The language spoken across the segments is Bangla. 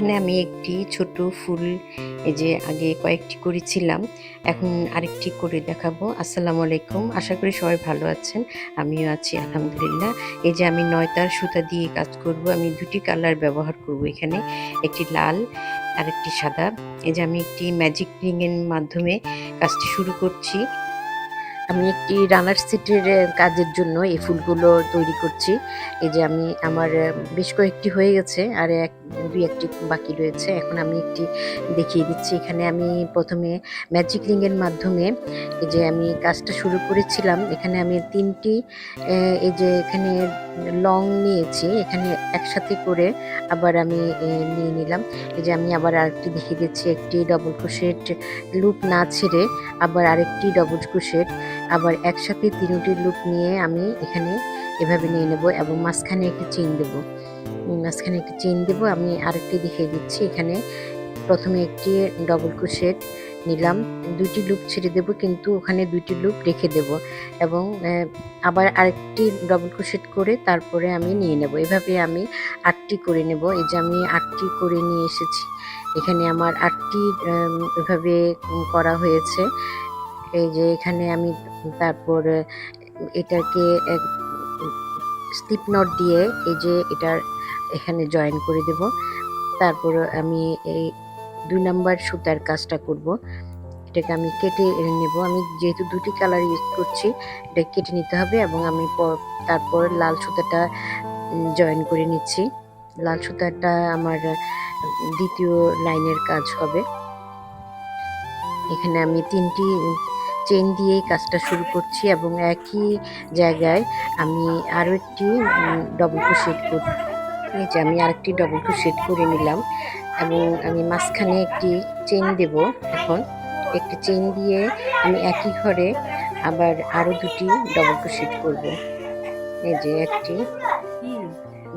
এখানে আমি একটি ছোট ফুল, এই যে আগে কয়েকটি করেছিলাম, এখন আরেকটি করে দেখাবো। আসসালামু আলাইকুম, আশা করি সবাই ভালো আছেন, আমিও আছি, আলহামদুলিল্লাহ। এই যে আমি নয়তার সুতা দিয়ে কাজ করব, আমি দুটি কালার ব্যবহার করব এখানে, একটি লাল আর একটি সাদা। এই যে আমি একটি ম্যাজিক রিং এর মাধ্যমে কাজটি শুরু করছি। আমি একটি রানার সিটের কাজের জন্য এই ফুলগুলো তৈরি করছি। এই যে আমি, আমার বেশ কয়েকটি হয়ে গেছে, আর এক দুই, একটি বাকি রয়েছে। এখন আমি একটি দেখিয়ে দিচ্ছি। এখানে আমি প্রথমে ম্যাজিক রিংয়ের মাধ্যমে এই যে আমি কাজটা শুরু করেছিলাম, এখানে আমি তিনটি এই যে এখানে লং নিয়েছি। এখানে একসাথে করে আবার আমি নিয়ে নিলাম। এই যে আমি আবার আরেকটি দেখিয়ে দিচ্ছি। একটি ডবল ক্রোশেট লুপ না ছেড়ে আবার আরেকটি ডবল ক্রোশেট আবার একসাথে তিনটি লুপ নিয়ে আমি এখানে এভাবে নিয়ে নেব এবং মাঝখানে একটি চেইন দেব। মাঝখানে একটি চেইন দেব, আমি আরেকটি দেখিয়ে দিচ্ছি। এখানে প্রথমে একটি ডবল ক্রোশেট নিলাম। দুইটি লুপ ছেড়ে দেব, কিন্তু ওখানে দুইটি লুপ রেখে দেব এবং আবার আরেকটি ডবল ক্রোশেট করে তারপরে আমি নিয়ে নেব। এভাবে আমি আটটি করে নেব। এই যে আমি আটটি করে নিয়ে এসেছি। এখানে আমার আটটি এভাবে করা হয়েছে। এই যে এখানে আমি তারপর এটাকে স্লিপ নট দিয়ে এই যে এটার এখানে জয়েন করে দেব। তারপর আমি এই দুই নাম্বার সুতার কাজটা করব। এটাকে আমি কেটে নেব। আমি যেহেতু দুটি কালার ইউজ করছি, এটা কেটে নিতে হবে এবং আমি তারপর লাল সুতাটা জয়েন করে নিচ্ছি। লাল সুতাটা আমার দ্বিতীয় লাইনের কাজ হবে। এখানে আমি তিনটি চেন দিয়ে কাজটা শুরু করছি এবং একই জায়গায় আমি আরও একটি ডবল ক্রোশেট এই যে আমি আরেকটি ডবল ক্রোশেট করে নিলাম এবং আমি মাঝখানে একটি চেন দেব এখন। একটি চেন দিয়ে আমি একই ঘরে আবার আরও দুটি ডবল ক্রোশেট করব। এই যে একটি,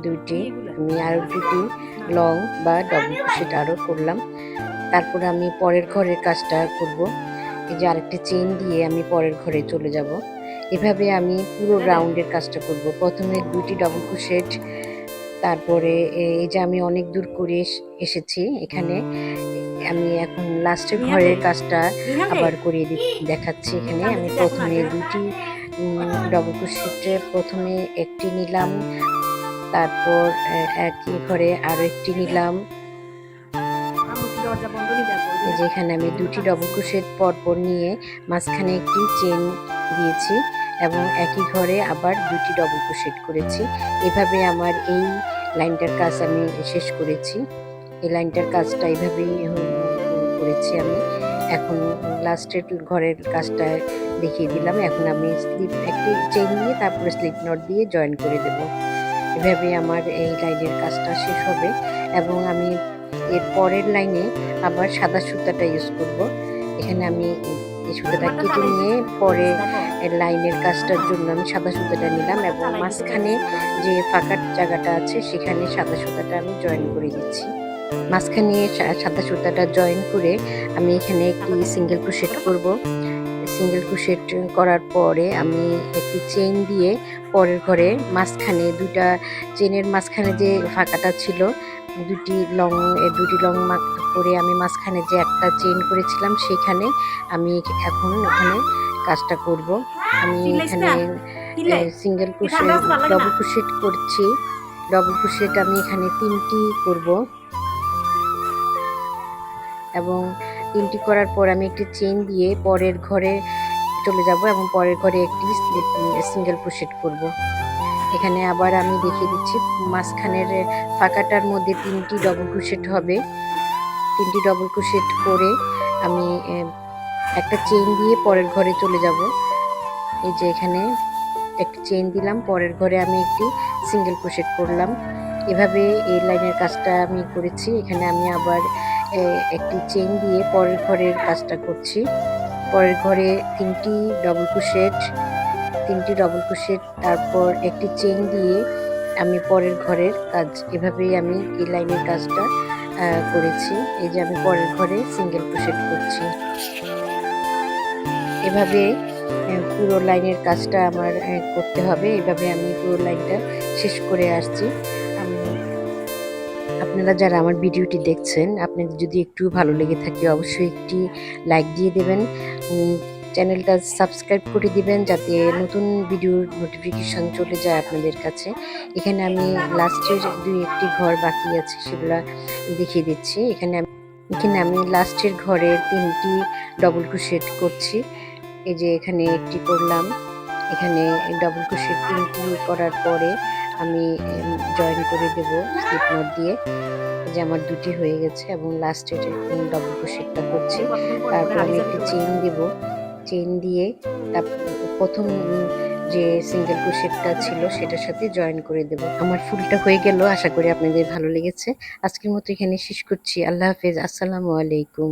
দুইটি, আমি আরও দুটি লং বা ডবল ক্রোশেট আরও করলাম। তারপর আমি পরের ঘরের কাজটা করব। এই যে আরেকটি চেন দিয়ে আমি পরের ঘরে চলে যাব। এভাবে আমি পুরো রাউন্ডের কাজটা করব। প্রথমে দুটি ডবল ক্রোশেট তারপরে এই যে আমি অনেক দূর করে এসেছি এখানে আমি এখন লাস্টের ঘরের কাজটা আবার করিয়ে দি- দেখাচ্ছি এখানে। আমি প্রথমে দুটি ডবল ক্রোশেটে প্রথমে একটি নিলাম তারপর একই ঘরে আরও একটি নিলাম। এই যে এখানে আমি দুটি ডবল ক্রোশেট পরপর নিয়ে মাঝখানে একটি চেন দিয়েছি এবং একই ঘরে আবার দুটি ডবল ক্রোশেট করেছি। এভাবে আমার এই লাইনটার কাজ আমি শেষ করেছি। এই লাইনটার কাজটা এইভাবেই করেছি আমি। এখন লাস্টের ঘরের কাজটা দেখিয়ে দিলাম। এখন আমি স্লিপ একটি চেন নিয়ে তারপরে স্লিপ নট দিয়ে জয়েন করে দেব। এভাবে আমার এই লাইনের কাজটা শেষ হবে এবং আমি এর পরের লাইনে আবার সাদা সুতাটা ইউজ করব। এখানে আমি এই সুতাটা কেটে নিয়ে পরে লাইনের কাজটার জন্য আমি সাদা সুতাটা নিলাম এবং মাঝখানে যে ফাঁকার জায়গাটা আছে সেখানে সাদা সুতাটা আমি জয়েন করে দিচ্ছি। মাঝখানে সাদা সুতাটা জয়েন করে আমি এখানে একটি সিঙ্গেল ক্রোশেট করব। সিঙ্গেল ক্রোশেট করার পরে আমি একটি চেইন দিয়ে পরের ঘরে মাঝখানে দুটা চেনের মাঝখানে যে ফাঁকাটা ছিল দুটি লং এ দুটি লং করে আমি মাঝখানে যে একটা চেইন করেছিলাম সেখানে আমি এখন ওখানে কাজটা করব। আমি এখানে সিঙ্গেল ক্রোশেট ডবল ক্রোশেট করছি। ডবল ক্রোশেট আমি এখানে তিনটি করব। এবং তিনটি করার পর আমি একটি চেইন দিয়ে পরের ঘরে চলে যাব এবং পরের ঘরে একটি সিঙ্গেল ক্রোশেট করব। এখানে আবার আমি দেখিয়ে দিচ্ছি, মাঝখানের ফাঁকাটার মধ্যে তিনটি ডবল ক্রোশেট হবে। তিনটি ডবল ক্রোশেট করে আমি একটা চেইন দিয়ে পরের ঘরে চলে যাব। এই যে এখানে একটি চেইন দিলাম, পরের ঘরে আমি একটি সিঙ্গেল ক্রোশেট করলাম। এভাবে এই লাইনের কাজটা আমি করেছি। এখানে আমি আবার একটি চেইন দিয়ে পরের ঘরের কাজটা করছি। পরের ঘরে তিনটি ডবল ক্রোশেট তিনটি ডবল ক্রোশেট তারপর একটি চেইন দিয়ে আমি পরের ঘরের কাজ, এভাবেই আমি এই লাইনের কাজটা করেছি। এই যে আমি পরের ঘরে সিঙ্গেল ক্রোশেট করছি। এভাবে পুরো লাইনের কাজটা আমার করতে হবে। এভাবে আমি পুরো লাইনটা শেষ করে আসছি। আপনারা যারা আমার ভিডিওটি দেখছেন, আপনাদের যদি একটু ভালো লেগে থাকে, অবশ্যই একটি লাইক দিয়ে দেবেন। চ্যানেলটা সাবস্ক্রাইব করে দিবেন যাতে নতুন ভিডিওর নোটিফিকেশন চলে যায় আপনাদের কাছে। এখানে আমি লাস্টের দুই একটি ঘর বাকি আছে সেগুলা দেখিয়ে দিচ্ছি। এখানে আমি- এখানে আমি লাস্টের ঘরের তিনটি ডবল ক্রোশেট করছি। এই যে এখানে একটি করলাম। এখানে ডবল ক্রোশেট তিনটি করার পরে আমি জয়েন করে দেব স্লিপ নোট দিয়ে। যে আমার দুটি হয়ে গেছে এবং লাস্টের ডবল ক্রোশেটটা করছি। তারপর আমি একটি চেইন দেব। চেইন দিয়ে প্রথম যে সিঙ্গেল ক্রোশেটটা ছিল সেটার সাথে জয়েন করে দেব। আমার ফুলটা হয়ে গেল, আশা করি আপনাদের ভালো লেগেছে। আজকের মতো এখানে শেষ করছি। আল্লাহ হাফেজ। আসসালামু আলাইকুম।